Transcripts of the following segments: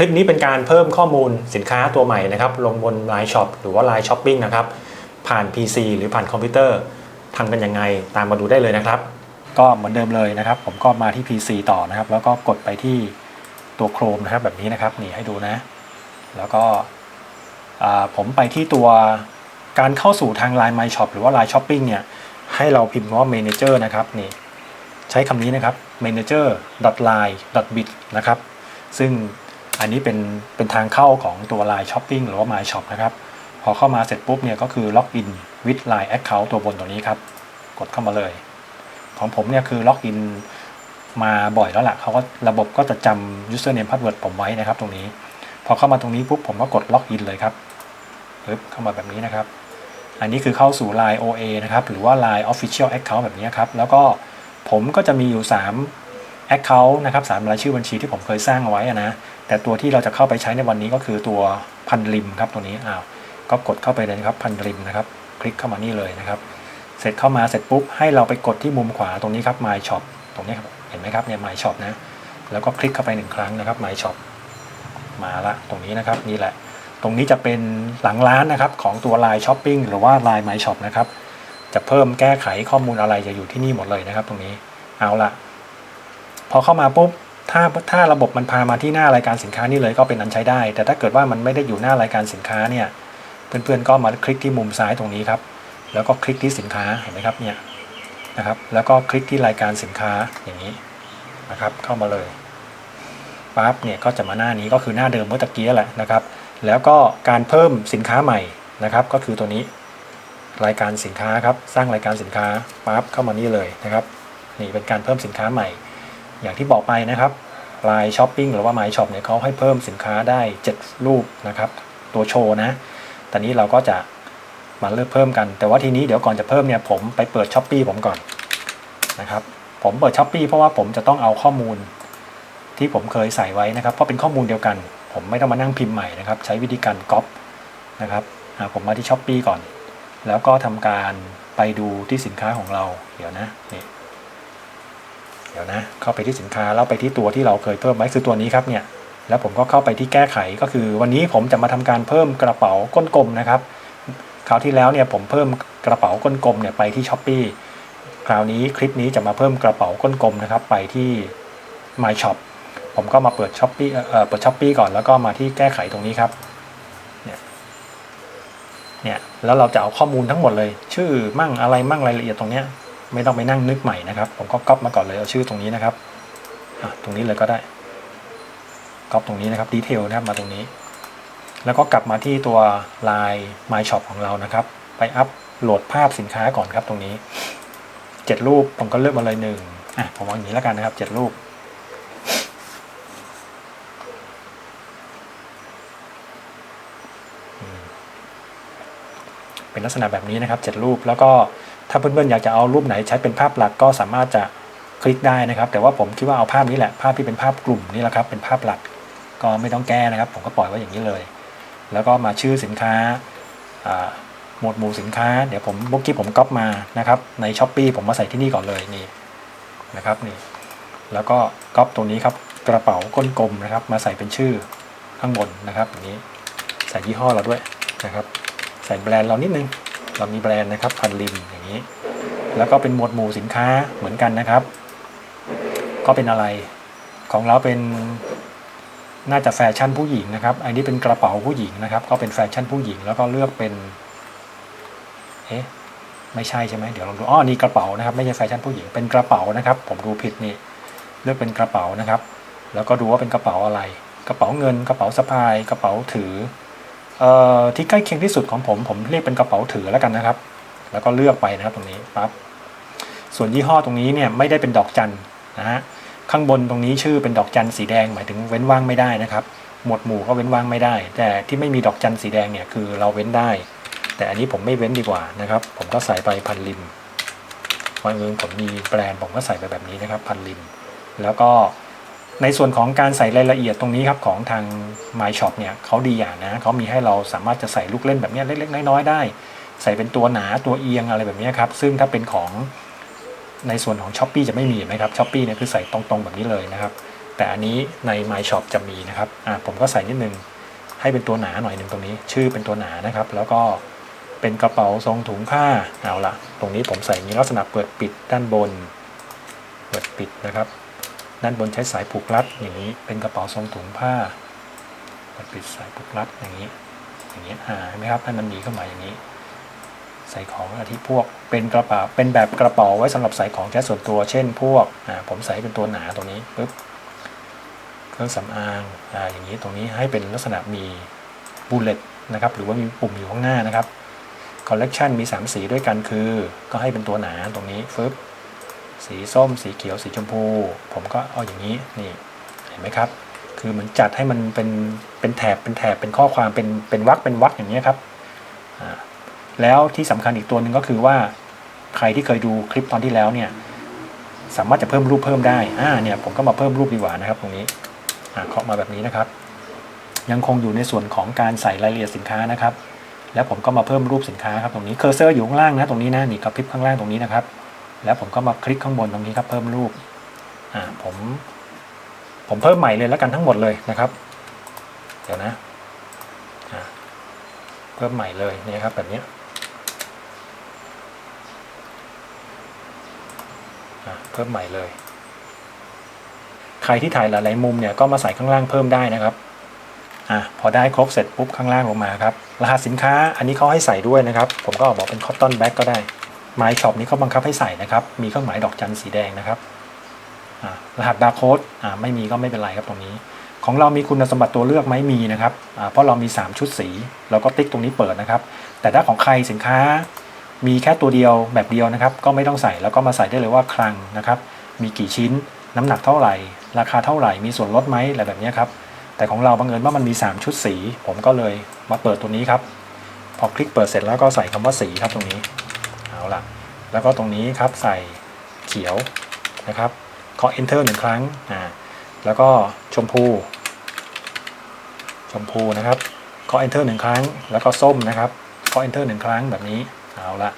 คลิปนี้เป็นการเพิ่มข้อมูลสินค้าตัวใหม่นะครับ ลงบน Line Shop หรือว่า Line Shopping นะครับ ผ่าน PC หรือผ่านคอมพิวเตอร์ทำกันยังไงตามมาดูได้เลยนะครับ ก็เหมือนเดิมเลยนะครับ ผมก็มาที่ PC ต่อนะครับ แล้วก็กดไปที่ตัว Chrome นะครับแบบนี้นะครับนี่ให้ดูนะ แล้วก็ผมไปที่ตัวการเข้าสู่ทาง Line My Shop หรือว่า Line Shopping เนี่ยให้เราพิมพ์ว่า Manager นะครับนี่ใช้คำนี้นะครับ manager line bit นะครับซึ่ง อันนี้เป็นเป็นทางเข้าของตัว Line Shopping หรือว่า My Shop นะครับ พอเข้ามาเสร็จปุ๊บเนี่ยก็คือ Login with Line Account ตัวบนตัวนี้ครับ กดเข้ามาเลย ของผมเนี่ยคือ Login มาบ่อยแล้วล่ะเขาก็ระบบก็จะจำ username password ผมไว้นะครับตรงนี้ พอเข้ามาตรงนี้ปุ๊บผมก็กด Login เลยครับปึ๊บเข้ามาแบบนี้นะครับ อันนี้คือเข้าสู่ Line OA นะครับ หรือว่า Line Official Account แบบนี้ครับ แล้วก็ผมก็จะมีอยู่ 3 Account นะครับ3รายชื่อบัญชีที่ผมเคยสร้างเอาไว้อะนะแต่ตัวที่เราจะเข้าไปใช้ในวันนี้ก็คือตัวพันริมครับตัวนี้อ้าวก็กดเข้าไปเลยครับพันริมนะครับ คลิกเข้ามานี่เลยนะครับ เสร็จเข้ามาเสร็จปุ๊บให้เราไปกดที่มุมขวาตรงนี้ครับ My Shop ตรงนี้ครับเห็นไหมครับเนี่ย My Shop นะแล้วก็คลิกเข้าไปหนึ่งครั้งนะครับ My Shop มาละตรงนี้นะครับนี่แหละ ตรงนี้จะเป็นหลังร้านนะครับของตัว Line Shopping หรือว่า Line My Shop นะครับจะเพิ่มแก้ไขข้อมูลอะไรจะอยู่ที่นี่หมดเลยนะครับ ตรงนี้เอาละ พอเข้ามาปุ๊บถ้าถ้าระบบมันพามาที่หน้ารายการสินค้านี่เลยก็เป็นอันใช้ได้ แต่ถ้าเกิดว่ามันไม่ได้อยู่หน้ารายการสินค้าเนี่ยเพื่อนๆก็มาคลิกที่มุมซ้ายตรงนี้ครับ แล้วก็คลิกที่สินค้าเห็นไหมครับเนี่ยนะครับ แล้วก็คลิกที่รายการสินค้าอย่างนี้นะครับ เข้ามาเลยปั๊บเนี่ยก็จะมาหน้านี้ก็คือหน้าเดิมเมื่อตะกี้แหละนะครับ แล้วก็การเพิ่มสินค้าใหม่นะครับ ก็คือตัวนี้รายการสินค้าครับ สร้างรายการสินค้าปั๊บเข้ามานี่เลยนะครับ นี่เป็นการเพิ่มสินค้าใหม่ อย่างที่บอกไปนะครับ Line Shopping หรือว่า My Shop เนี่ยเขาให้เพิ่มสินค้าได้ 7 รูปนะครับตัวโชว์นะตอนนี้เราก็จะมาเริ่มเพิ่มกัน แต่ว่าทีนี้เดี๋ยวก่อนจะเพิ่มเนี่ยผมไปเปิด s h อ p e e ผมก่อนนะครับผมเปิด s h อ p e e เพราะว่าผมจะต้องเอาข้อมูลที่ผมเคยใส่ไว้นะครับ เพราะเป็นข้อมูลเดียวกัน ผมไม่ต้องมานั่งพิมพ์ใหม่นะครับ ใช้วิธีการก๊อปนะครับผมมาที่ s h อ p e e ก่อน แล้วก็ทำการไปดูที่สินค้าของเราเดี๋ยวนะนี่ เดี๋ยวนะ เข้าไปที่สินค้าแล้วไปที่ตัวที่เราเคยเพิ่มไว้คือตัวนี้ครับเนี่ย แล้วผมก็เข้าไปที่แก้ไขก็คือ วันนี้ผมจะมาทำการเพิ่มกระเป๋าก้นกลมนะครับ คราวที่แล้วเนี่ยผมเพิ่มกระเป๋าก้นกลมเนี่ยไปที่ช้อปปีคราวนี้คลิปนี้จะมาเพิ่มกระเป๋าก้นกลมนะครับ ไปที่ My Shop ผมก็มาเปิดช้อปปีเอ่อเปิดช้อปปีก่อนแล้วก็มาที่แก้ไขตรงนี้ครับเนี่ยเนี่ยแล้วเราจะเอาข้อมูลทั้งหมดเลย ชื่อมั่งอะไรมั่งรายละเอียดตรงเนี้ย ไม่ต้องไปนั่งนึกใหม่นะครับ ผมก็ก๊อปมาก่อนเลยเอาชื่อตรงนี้นะครับตรงนี้เลยก็ได้ก๊อปตรงนี้นะครับดีเทลนะครับมาตรงนี้ แล้วก็กลับมาที่ตัว Line My Shop ของเรานะครับ ไปอัพโหลดภาพสินค้าก่อนครับตรงนี้เจ็ดรูปผมก็เลือกมาเลยหนึ่งอะผมเอาอย่างนี้แล้วกันนะครับเจ็ดรูปเป็นลักษณะแบบนี้นะครับเจ็ดรูปแล้วก็ ถ้าเพื่อนๆอยากจะเอารูปไหนใช้เป็นภาพหลักก็สามารถจะคลิกได้นะครับ แต่ว่าผมคิดว่าเอาภาพนี้แหละภาพที่เป็นภาพกลุ่มนี่แหละครับเป็นภาพหลักก็ไม่ต้องแก้นะครับ ผมก็ปล่อยไว้อย่างนี้เลย แล้วก็มาชื่อสินค้าหมวดหมู่สินค้าเดี๋ยวผมเมื่อกี้ผมก๊อปมานะครับในช้อปปีผมมาใส่ที่นี่ก่อนเลยนี่นะครับนี่แล้วก็ก๊อปตรงนี้ครับกระเป๋าก้นกลมนะครับ มาใส่เป็นชื่อข้างบนนะครับอย่างนี้ใส่ยี่ห้อเราด้วยนะครับ ใส่แบรนด์เรานิดนึง เรามีแบรนด์นะครับพันริมอย่างนี้ แล้วก็เป็นหมวดหมู่สินค้าเหมือนกันนะครับ ก็เป็นอะไรของเราเป็นน่าจะแฟชั่นผู้หญิงนะครับ อันนี้เป็นกระเป๋าผู้หญิงนะครับ ก็เป็นแฟชั่นผู้หญิงแล้วก็เลือกเป็นเอ๊ะไม่ใช่ใช่ไหมเดี๋ยวลองดูอ๋อนี่กระเป๋านะครับ ไม่ใช่แฟชั่นผู้หญิงเป็นกระเป๋านะครับ ผมดูผิดนี่เลือกเป็นกระเป๋านะครับ แล้วก็ดูว่าเป็นกระเป๋าอะไร กระเป๋าเงินกระเป๋าสะพาย กระเป๋าถือ ที่ใกล้เคียงที่สุดของผมผมเรียกเป็นกระเป๋าถือแล้วกันนะครับ แล้วก็เลือกไปนะครับตรงนี้ปั๊บส่วนยี่ห้อตรงนี้เนี่ยไม่ได้เป็นดอกจันนะฮะข้างบนตรงนี้ชื่อเป็นดอกจันสีแดงหมายถึงเว้นว่างไม่ได้นะครับ หมวดหมู่ก็เว้นว่างไม่ได้ แต่ที่ไม่มีดอกจันสีแดงเนี่ยคือเราเว้นได้ แต่อันนี้ผมไม่เว้นดีกว่านะครับ ผมก็ใส่ไปพันริมวันอื่นผมมีแบรนด์ผมก็ใส่ไปแบบนี้นะครับ พันริม แล้วก็ ในส่วนของการใส่รายละเอียดตรงนี้ครับของทาง My Shop เนี่ยเขาดีอย่างนะเขามีให้เราสามารถจะใส่ลูกเล่นแบบนี้เล็กๆน้อยๆได้ ใส่เป็นตัวหนาตัวเอียงอะไรแบบนี้ครับ ซึ่งถ้าเป็นของในส่วนของ s h อ p e e จะไม่มีเห็นไหมครับ s h อ p e e เนี่ยคือใส่ตรงๆแบบนี้เลยนะครับ แต่อันนี้ใน My Shop จะมีนะครับอ่าผมก็ใส่นิดนึงให้เป็นตัวหนาหน่อยหนึ่งตรงนี้ ชื่อเป็นตัวหนานะครับ แล้วก็เป็นกระเป๋าทรงถุงผ้าเอาละตรงนี้ผมใส่มีลักษณะเปิดปิดด้านบน เปิดปิดนะครับ ด้านบนใช้สายผูกรัดอย่างนี้ เป็นกระเป๋าทรงถุงผ้าปิดสายผูกรัดอย่างนี้ อย่างนี้อ่าเห็นไหมครับให้มันหนีเข้ามาอย่างนี้ ใส่ของอาทิพวก เป็นกระเป๋า เป็นแบบกระเป๋าไว้สำหรับใส่ของใช้ส่วนตัว เช่น พวกผมใส่เป็นตัวหนาตรงนี้ปุ๊บ เครื่องสำอางออย่างนี้ตรงนี้ให้เป็นลักษณะมีบูเลตนะครับ หรือว่ามีปุ่มอยู่ข้างหน้านะครับ คอลเลกชันมี 3 สีด้วยกันคือ ก็ให้เป็นตัวหนาตรงนี้ฟึบ สีส้ม สีเขียว สีชมพู ผมก็เอาอย่างนี้นี่เห็นไหมครับ คือเหมือนจัดให้มันเป็นเป็นแถบเป็นแถบเป็นข้อความเป็นเป็นวรรคเป็นวรรคอย่างนี้ครับแล้วที่สำคัญอีกตัวหนึ่งก็คือว่าใครที่เคยดูคลิปตอนที่แล้วเนี่ยสามารถจะเพิ่มรูปเพิ่มได้อ่าเนี่ยผมก็มาเพิ่มรูปดีกว่านะครับ ตรงนี้อ่าเคาะมาแบบนี้นะครับ ยังคงอยู่ในส่วนของการใส่รายละเอียดสินค้านะครับ แล้วผมก็มาเพิ่มรูปสินค้าครับตรงนี้เคอร์เซอร์อยู่ข้างล่างนะตรงนี้นะนี่กระพริบข้างล่างตรงนี้นะครับ แล้วผมก็มาคลิกข้างบนตรงนี้ครับเพิ่มรูปอ่าผมผมเพิ่มใหม่เลยแล้วกันทั้งหมดเลยนะครับ เดี๋ยวนะอ่าเพิ่มใหม่เลยเนี่ยครับแบบนี้อะเพิ่มใหม่เลย ใครที่ถ่ายหลายๆมุมเนี่ยก็มาใส่ข้างล่างเพิ่มได้นะครับอะพอได้ครบเสร็จปุ๊บข้างล่างลงมาครับรหัสสินค้าอันนี้เขาให้ใส่ด้วยนะครับ ผมก็บอกเป็น cotton bag ก็ได้ My Shop นี้เขาบังคับให้ใส่นะครับ มีเครื่องหมายดอกจันสีแดงนะครับรหัสบาร์โค้ดไม่มีก็ไม่เป็นไรครับตรงนี้ ของเรามีคุณสมบัติตัวเลือกไหมมีนะครับเพราะเรามี 3 ชุดสีเราก็ติ๊กตรงนี้เปิดนะครับ แต่ถ้าของใครสินค้า มีแค่ตัวเดียวแบบเดียวนะครับ ก็ไม่ต้องใส่แล้วก็มาใส่ได้เลยว่าคลังนะครับ มีกี่ชิ้นน้ำหนักเท่าไหร่ ราคาเท่าไหร่มีส่วนลดไหมอะไรแบบนี้ครับแต่ของเราบังเอิญว่ามันมี 3 ชุดสี ผมก็เลยมาเปิดตัวนี้ครับ พอคลิกเปิดเสร็จแล้วก็ใส่คำว่าสีครับตรงนี้ เอาละแล้วก็ตรงนี้ครับใส่เขียวนะครับเคาะ enter หนึ่งครั้งอ่าแล้วก็ชมพู ชมพูนะครับเคาะ enter หนึ่งครั้ง แล้วก็ส้มนะครับเคาะ enter หนึ่งครั้งแบบนี้เอาละ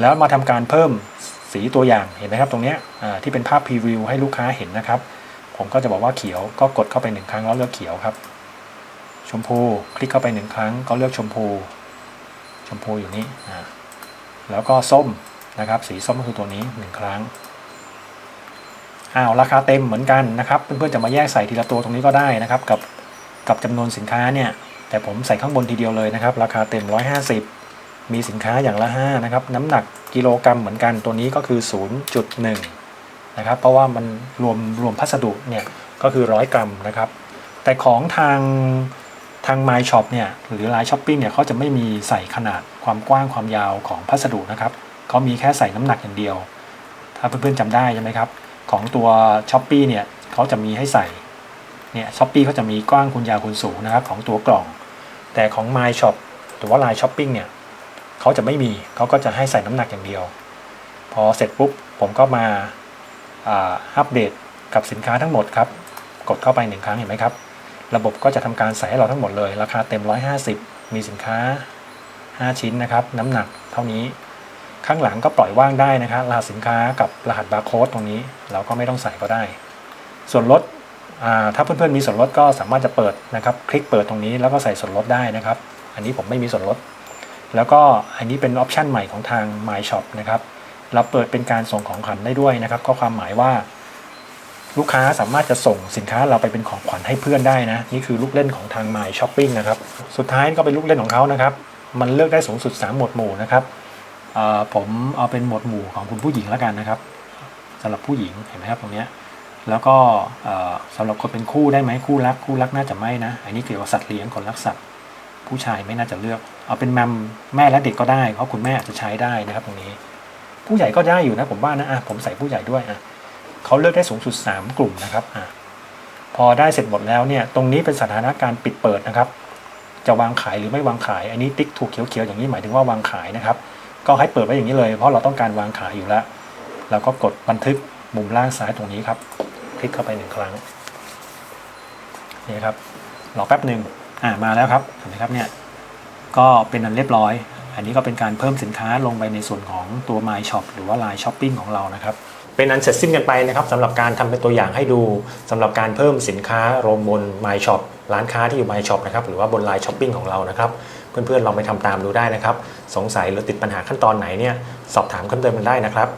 แล้วมาทำการเพิ่มสีตัวอย่างเห็นไหมครับตรงเนี้ยที่เป็นภาพพรีวิวให้ลูกค้าเห็นนะครับ ผมก็จะบอกว่าเขียวก็กดเข้าไปหนึ่งครั้งแล้วเลือกเขียวครับ ชมพูคลิกเข้าไปหนึ่งครั้งก็เลือกชมพู ชมพูอยู่นี่อ่า แล้วก็ส้มนะครับ สีส้มก็คือตัวนี้หนึ่งครั้งอ้าวราคาเต็มเหมือนกันนะครับ เพื่อนๆจะมาแยกใส่ทีละตัวตรงนี้ก็ได้นะครับ กับกับจำนวนสินค้าเนี่ยแต่ผมใส่ข้างบนทีเดียวเลยนะครับ ราคาเต็ม 150 มีสินค้าอย่างละ 5 นะครับ น้ำหนักกิโลกรัมเหมือนกันตัวนี้ก็คือ 0.1 นะครับ เพราะว่ามันรวมรวมพัสดุเนี่ยก็คือ 100 กรัมนะครับ แต่ของทาง ทาง My Shop เนี่ยหรือ Line Shopping เนี่ยเขาจะไม่มีใส่ขนาดความกว้างความยาวของพัสดุนะครับเขามีแค่ใส่น้ำหนักอย่างเดียว ถ้าเพื่อนๆจำได้ใช่ไหมครับ ของตัว s h อ p e e เนี่ยเขาจะมีให้ใส่เนี่ยช้อปปี้เขาจะมีกว้างคูณยาวคูณสูงนะครับของตัวกล่อง แต่ของ My Shop หรือว่า Line Shopping เนี่ยเขาจะไม่มีเขาก็จะให้ใส่น้ำหนักอย่างเดียว พอเสร็จปุ๊บผมก็มาอัปเดตกับสินค้าทั้งหมดครับ กดเข้าไปหนึ่งครั้งเห็นไหมครับ ระบบก็จะทำการใส่ให้เราทั้งหมดเลย ราคาเต็ม 150 มีสินค้า 5 ชิ้นนะครับ น้ำหนักเท่านี้ ข้างหลังก็ปล่อยว่างได้นะครับรหัสสินค้ากับรหัสบาร์โค้ดตรงนี้ เราก็ไม่ต้องใส่ก็ได้ ส่วนลดถ้าเพื่อนๆมีส่วนลดก็สามารถจะเปิดนะครับ คลิกเปิดตรงนี้แล้วก็ใส่ส่วนลดได้นะครับ อันนี้ผมไม่มีส่วนลด แล้วก็อันนี้เป็นออปชันใหม่ของทาง My Shop นะครับเราเปิดเป็นการส่งของขวัญได้ด้วยนะครับ ก็ความหมายว่า ลูกค้าสามารถจะส่งสินค้าเราไปเป็นของขวัญให้เพื่อนได้นะ นี่คือลูกเล่นของทาง My Shopping นะครับสุดท้ายก็เป็นลูกเล่นของเขานะครับ มันเลือกได้สูงสุด 3 หมวดหมู่นะครับผมเอาเป็นหมวดหมู่ของคุณผู้หญิงแล้วกันนะครับสำหรับผู้หญิงเห็นไหมครับตรงนี้แล้วก็เอ่อสำหรับคนเป็นคู่ได้ไหมคู่รักคู่รักน่าจะไม่นะ อันนี้เกี่ยวกับสัตว์เลี้ยงคนรักสัตว์ผู้ชายไม่น่าจะเลือก เอาเป็นแมมแม่และเด็กก็ได้เพราะคุณแม่อาจจะใช้ได้นะครับตรงนี้ ผู้ใหญ่ก็ได้อยู่นะผมว่านะอะผมใส่ผู้ใหญ่ด้วยอะ เขาเลือกได้สูงสุด 3 กลุ่มนะครับอพอได้เสร็จหมดแล้วเนี่ยตรงนี้เป็นสถานะการปิดเปิดนะครับ จะวางขายหรือไม่วางขาย อันนี้ติ๊กถูกเขียวๆอย่างนี้หมายถึงว่าวางขายนะครับ ก็ให้เปิดไว้อย่างนี้เลย เพราะเราต้องการวางขายอยู่แล้วเราก็กดบันทึกมุมล่างซ้ายตรงนี้ครับ คลิกเข้าไปหนึ่งครั้งนี่ครับรอแป๊บหนึ่งอ่ามาแล้วครับเห็นไหมครับเนี่ยก็เป็นอันเรียบร้อย อันนี้ก็เป็นการเพิ่มสินค้าลงไปในส่วนของตัว My Shop หรือว่า Line Shopping ของเรานะครับเป็นอันเสร็จสิ้นกันไปนะครับสำหรับการทำเป็นตัวอย่างให้ดูสำหรับการเพิ่มสินค้าลงบน My Shop ร้านค้าที่อยู่ My Shop นะครับหรือว่าบน Line Shopping ของเรานะครับเพื่อนๆลองไปทำตามดูได้นะครับ สงสัยหรือติดปัญหาขั้นตอนไหนเนี่ยสอบถามเพิ่มเติมกันได้นะครับ